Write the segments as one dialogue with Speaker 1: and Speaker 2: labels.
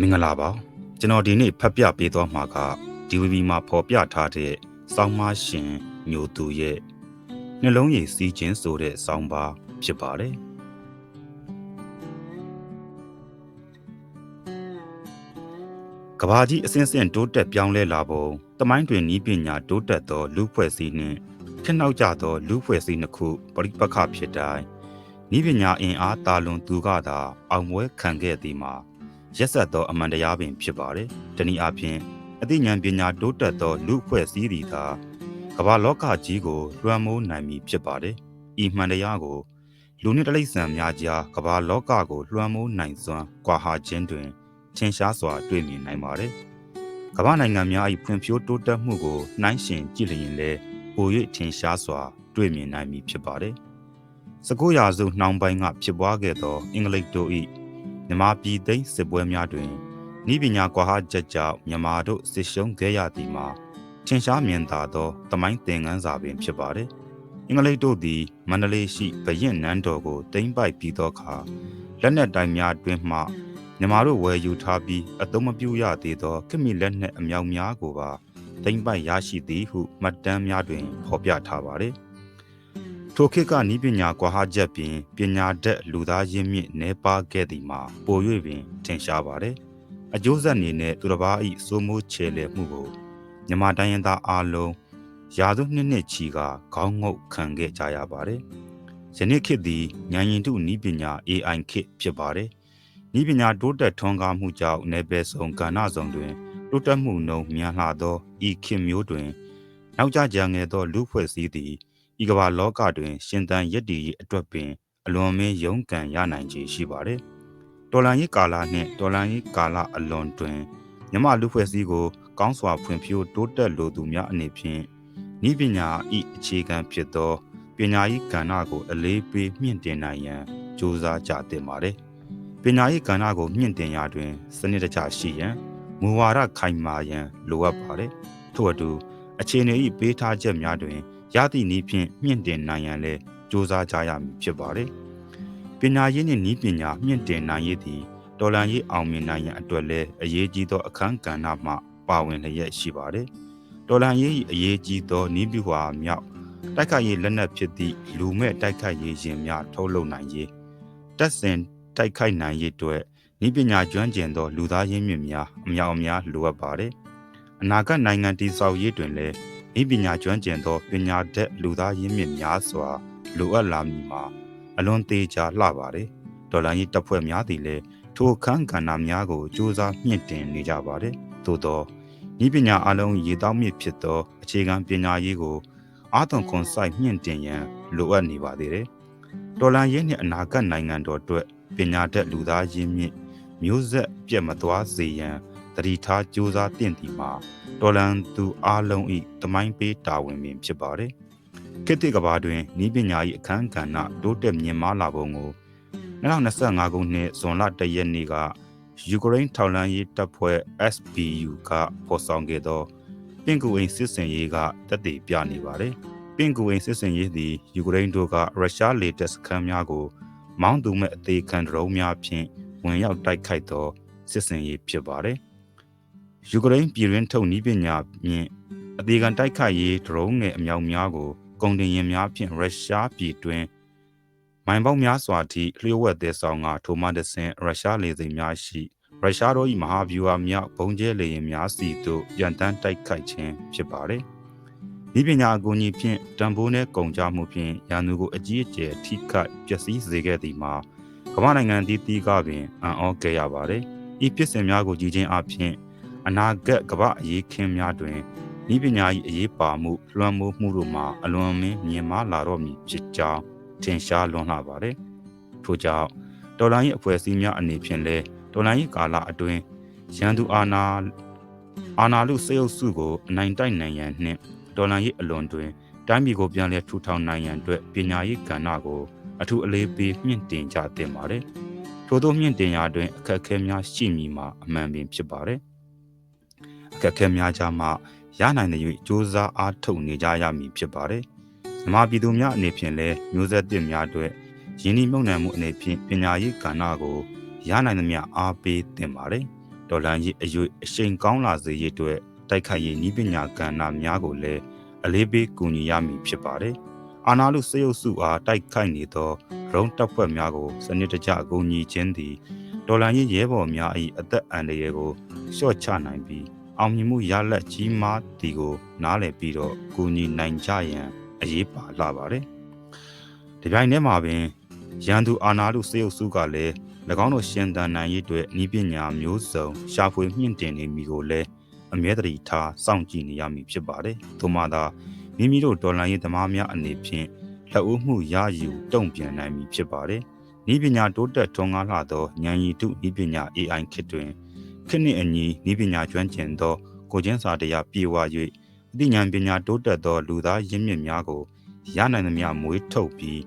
Speaker 1: မင်္ဂလာပါကျွန်တော်ဒီနေ့ဖတ်ပြပေးသွားမှာက DVB မှာဖော်ပြထားတဲ့စောင်းမရှင်ညိုသူရဲ့နှလုံးရည်စီးခြင်းဆိုတဲ့စောင်းပါဖြစ်ပါတယ်ကဘာကြီးအစဉ်စဉ်တိုးတက်ပြောင်းလဲလာပုံတမိုင်းတွင်ဤပညာတိုးတက်သော လူဖွဲ့စည်းနှင့်ခက်နောက်ကြသော လူဖွဲ့စည်းနှစ်ခုပရိပက္ခဖြစ်တိုင်းဤပညာအင်အားတာလွန်သူကသာအောင်ပွဲခံခဲ့သည်မှာ ရက်ဆက်သောအမှန်တရားပင်ဖြစ်ပါတယ်။တနည်းအားဖြင့်အသိဉာဏ်ပညာတိုးတက်သောလူအဖွဲ့အစည်းသည်သာကမ္ဘာလောကကြီးကိုလွှမ်းမိုးနိုင်မည်ဖြစ်ပါတယ်။ဤမှန်တရားကိုလူနှင့်တလိษံများကြားကမ္ဘာလောကကိုလွှမ်းမိုးနိုင်စွမ်းကွာဟာခြင်းတွင်ထင်ရှားစွာတွေ့မြင်နိုင်ပါတယ်။ကမ္ဘာနိုင်ငံများ၏ဖွံ့ဖြိုးတိုးတက်မှုကိုနှိုင်းယှဉ်ကြည့်လျင်လည်းပို၍ထင်ရှားစွာတွေ့မြင်နိုင်မည်ဖြစ်ပါတယ်။စကုရာစုနှောင်ပိုင်းကဖြစ်ပွားခဲ့သောအင်္ဂလိပ်တို့၏ မြန်မာပြည်သိမ်းစစ်ပွဲများတွင်ဤပညာကွာဟချက်ကြောင့်မြန်မာတို့စစ်ရှုံးခဲ့ရသည်မှာထင်ရှားမြင်သာသောတမိုင်းသင်ခန်းစာပင်ဖြစ်ပါတယ်။အင်္ဂလိပ်တို့သည်မန္တလေးရှိဗရင်နန်းတော်ကိုသိမ်းပိုက်ပြီးသောအခါလက်နက်တိုင်းများတွင်မှမြန်မာတို့ဝယ်ယူထားပြီးအသုံးမပြုရသေးသောခမီလက်နက်အမြောက်များကိုပါသိမ်းပိုက်ရရှိသည်ဟုမှတ်တမ်းများတွင်ဖော်ပြထားပါတယ်။ ထိုခေတ်ကဤပညာကွာဟချက်ပြင်ပညာတတ်လူသားရင်းမြစ်နေပါခဲ့သည်မှာပို၍ပင်ထင်ရှားပါတယ်။အကျိုးဆက်အနေနဲ့သူတစ်ပါး၏စိုးမိုးချေလည်မှုကိုမြမတိုင်းရင်သားအားလုံးရာစုနှစ်နှစ်ချီကခေါင်းငုတ်ခံခဲ့ကြရပါတယ်။ယနေ့ခေတ်သည်ဉာဏ်ရင်တုဤပညာ AI ခေတ်ဖြစ်ပါတယ်။ဤပညာတိုးတက်ထွန်းကားမှုကြောင့်နယ်ပယ်ဆောင်ကဏ္ဍဆောင်တွင်တိုးတက်မှုနှုန်းမြန်လှသောဤခေတ်မျိုးတွင် နောက်ကျကြငယ်သောလူဖွဲ့စည်းသည် ဤကမ္ဘာလောကတွင် ရှင်သန်ရည်တည်ရေးအတွက်ပင် အလွန်မင်းရုန်းကန်ရနိုင်ခြေရှိပါတယ်။တော်လန်ရေးကာလနှင့်တော်လန်ရေးကာလအလွန်တွင်မြမလူဖွဲ့စည်းကို ကောင်းစွာဖွံ့ဖြိုးတိုးတက်လိုသူများအနေဖြင့်ဤပညာဤအခြေခံဖြစ်သောပညာရေးကဏ္ဍကို အလေးပေးမြင့်တင်နိုင်ရန်ကြိုးစားကြသင့်ပါတယ်။ပညာရေးကဏ္ဍကိုမြင့်တင်ရာတွင် စနစ်တကျရှိရန်မူဝါဒခိုင်မာရန်လိုအပ်ပါတယ်။ထို့အတူအခြေအနေ၏ပေးထားချက်များတွင် ရသည့်နည်းဖြင့်မြင့်တင်နိုင်ရန်လဲစ조사ကြရမည်ဖြစ်ပါတယ်။ပညာရေးနှင့်နည်းပညာမြင့်တင်နိုင်ရည်သည်တော်လန်ရေးအောင်မြင်နိုင်ရန်အတွက်လဲအရေးကြီးသောအခန်းကဏ္ဍမှပါဝင်လျက်ရှိပါတယ်။တော်လန်ရေး၏အရေးကြီးသောနည်းပြွာမြောက်တိုက်ခိုက်ရေးလက်နက်ဖြစ်သည့်လူမဲ့တိုက်ခိုက်ရေးရင်များထုတ်လုပ်နိုင်ရေးတက်စင်တိုက်ခိုက်နိုင်ရေးအတွက်နည်းပညာကျွမ်းကျင်သောလူသားရင်းမြစ်များအမြောက်အများလိုအပ်ပါတယ်။အနာဂတ်နိုင်ငံတည်ဆောက်ရေးတွင်လည်း ဤပညာကျွမ်းကျင်သောပညာတတ်လူသားရင်းမြစ်များစွာလိုအပ်လာမည်မှာအလွန်သေးချာလှပါတယ်ဒေါ်လာကြီးတပ်ဖွဲ့များသည်လည်းထိုခန်းကဏ္ဍများကိုစူးစမ်းမြင့်တင်နေကြပါတယ်သို့သောဤပညာအလုံးရေတောင်းမြစ်ဖြစ်သောအခြေခံပညာရေးကိုအာသွန်ခွန်ဆိုင်မြင့်တင်ရန်လိုအပ်နေပါသေးတယ်ဒေါ်လာရင်းနှင့်အနာဂတ်နိုင်ငံတော်အတွက်ပညာတတ်လူသားရင်းမြစ်မျိုးဆက်ပြတ်မသွားစေရန် တတိထားစူးစမ်းတင်သည်မှာတော်လန်သူအားလုံး၏တမိုင်းပေးတာဝန်ပင်ဖြစ်ပါတယ်။ခေတ်သစ်ကဘာတွင်ဤပညာ၏အခန်းကဏ္ဍတိုးတက်မြင့်မားလာပုံကို2025ခုနှစ်ဇွန်လ1ရက်နေ့ကယူကရိန်းထောက်လှမ်းရေးတပ်ဖွဲ့ SBU ကဖော်ဆောင်ခဲ့သောပင်ကူအိမ်စစ်စင်ရေးကတက်တည်ပြနေပါတယ်။ပင်ကူအိမ်စစ်စင်ရေးသည်ယူကရိန်းတို့ကရုရှားလေတပ်စခန်းများကို မောင်းသူမဲ့အသေးခံဒရုန်းများဖြင့်ဝင်ရောက်တိုက်ခိုက်သောစစ်စင်ရေးဖြစ်ပါတယ်။ ယူကရိန်းပြည်တွင်းထုတ်နည်းပညာမြင့်အသေးခံတိုက်ခိုက်ရေးဒရုန်းငယ်အမြောက်များကိုကုန်တင်ယာဉ်များဖြင့်ရုရှားပြည်တွင်းမိုင်ပေါင်းများစွာထိလျှို့ဝှက်သေးဆောင်ကထိုမဒဆင်ရုရှားလေဆိပ်များရှိရုရှားတို့၏မဟာဗျူဟာမြောက်ဘုံကျဲလေယာဉ်များစီသို့ရန်တမ်းတိုက်ခိုက်ခြင်းဖြစ်ပါတယ်။ဒီပညာအကူအညီဖြင့်တံပိုးနဲ့ကုန်ကြမှုဖြင့်ရန်သူကိုအကြီးအကျယ်ထိခိုက်ပျက်စီးစေခဲ့သည်မှာကမ္ဘာနိုင်ငံတည်တည်ကပင်အံ့ဩခဲ့ရပါတယ်။ဤဖြစ်စဉ်များကိုကြည်ချင်းအပြင် အနာဂတ်ကမ္ဘာအရေးခင်းများတွင်ဤပညာ၏အရေးပါမှုလွှမ်းမိုးမှုတို့မှာအလွန်မင်းမြင်မာလာတော့မည်ဖြစ်ကြောင်းထင်ရှားလွန်လှပါတယ်။ထို့ကြောင့်တော်လိုင်း၏အဖွဲ့အစည်းများအနေဖြင့်လည်းတော်လိုင်း၏ကာလအတွင်းရန်သူအာဏာအာဏာလူစေအုပ်စုကိုအနိုင်တိုက်နိုင်ရန်နှင့်တော်လိုင်း၏အလွန်တွင်တိုင်းပြည်ကိုပြန်လည်ထူထောင်နိုင်ရန်အတွက်ပညာရေးကဏ္ဍကိုအထူးအလေးပေးမြင့်တင်ကြသင့်ပါတယ်။ထို့သောမြင့်တင်ရာတွင်အခက်အခဲများရှိမည်မှာအမှန်ပင်ဖြစ်ပါတယ် အခက်အခဲများကြားမှရနိုင်တဲ့၍စ조사အားထုတ်နေကြရမည်ဖြစ်ပါတယ်။မြမပြည်သူများအနေဖြင့်လည်းမျိုးဆက်သစ်များအတွက်ယင်းဒီမြုံနယ်မှုအနေဖြင့်ပညာရေးကဏ္ဍကိုရနိုင်သမျှအားပေးသင့်ပါတယ်။ဒေါ်လာရေးအရွေအရှိန်ကောင်းလာစေရေးအတွက်တိုက်ခိုက်ရေးနည်းပညာကဏ္ဍများကိုလည်းအလေးပေးကူညီရမည်ဖြစ်ပါတယ်။အာနာလူစေယုတ်စုအားတိုက်ခိုက်နေသောရုံးတပ်ဖွဲ့များကိုစနစ်တကျအကူအညီခြင်းသည်ဒေါ်လာရေးရဲဘော်များ၏အသက်အန္တရာယ်ကိုလျှော့ချနိုင်ပြီး အောင်မြင်မှုရလဒ်ကြီးမားသည်ကို နားလည်ပြီးတော့ကူညီနိုင်ကြရန်အရေးပါလာပါတယ်။ဒီပိုင်းထဲမှာပင်ရန်သူအာနာလူစေယုတ်စုကလည်း၎င်းတို့ရှင်သန်နိုင်ရေးအတွက်ဤပညာမျိုးစုံရှာဖွေမြင့်တင်နေမိကိုလည်းအမြဲတမ်းထားစောင့်ကြည့်နေရမည်ဖြစ်ပါတယ်။သို့မှသာမိမိတို့ဒေါ်လာရေးသမားများအနေဖြင့်လက်ဦးမှုရယူတုံ့ပြန်နိုင်မည်ဖြစ်ပါတယ်။ဤပညာတိုးတက်ထွန်းကားလာသောဉာဏ်ရည်တုဤပညာ AI ခေတ်တွင် ခေတ်နှင့်အညီဤပညာကျွမ်းကျင်သော ကိုချင်းစာတရားပြေဝ၍အသိဉာဏ်ပညာတိုးတက်သော လူသားရင်းမြစ်များကိုရနိုင်သမျှမွေးထုတ်ပြီး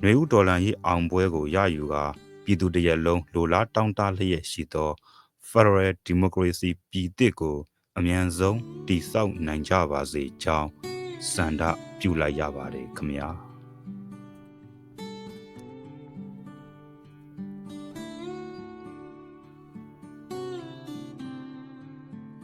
Speaker 1: ຫນွေဥဒေါ်လာရေးအောင်ပွဲကိုရယူကာပြည်သူတရက်လုံးလိုလားတောင်းတလျက်ရှိသော Federal Democracy ပြည်သစ်ကို အမြန်ဆုံးတည်ဆောက်နိုင်ကြပါစေကြောင်းစန္ဒပြုလိုက်ရပါတယ်ခမညာ